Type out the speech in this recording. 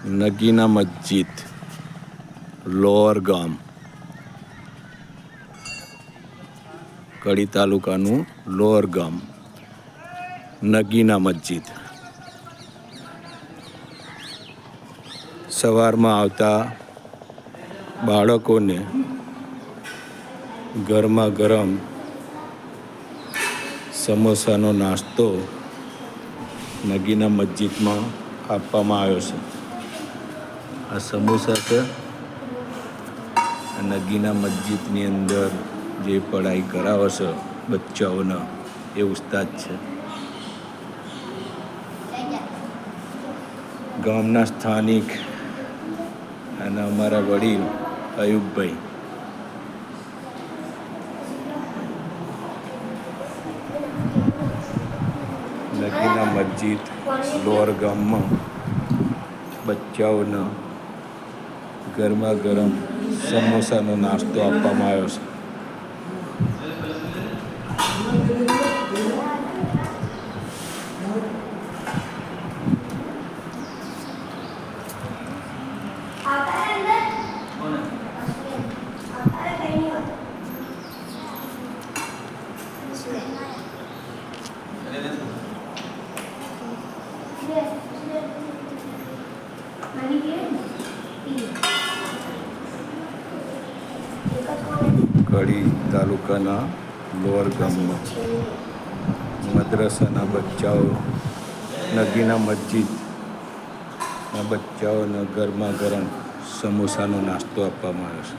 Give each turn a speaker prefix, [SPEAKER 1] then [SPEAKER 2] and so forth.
[SPEAKER 1] નગીના મસ્જિદ lower ગામ કડી તાલુકાનું lower ગામ નગીના મસ્જિદ સવારમાં આવતા બાળકોને ગરમા ગરમ સમોસાનો નાસ્તો નગીના મસ્જિદમાં આપવામાં આવ્યો છે આ સમોસા છે. નગીના મસ્જિદની અંદર જે પઢાઈ કરાવે છે બચ્ચાઓને, એ ઉસ્તાદ છે. ગામના સ્થાનિક અને અમારા વડીલ અયુબભાઈ. નગીના મસ્જિદ, લોર ગામમાં બચ્ચાઓને ગરમા ગરમ સમોસાનો નાસ્તો આપવામાં આવ્યો છે. કડી તાલુકાના લોઅર ગામમાં. મદ્રાસાના બચ્ચાઓ, નગીના મસ્જિદના બચ્ચાઓના ગરમા ગરમ સમોસાનો નાસ્તો આપવામાં આવ્યો છે.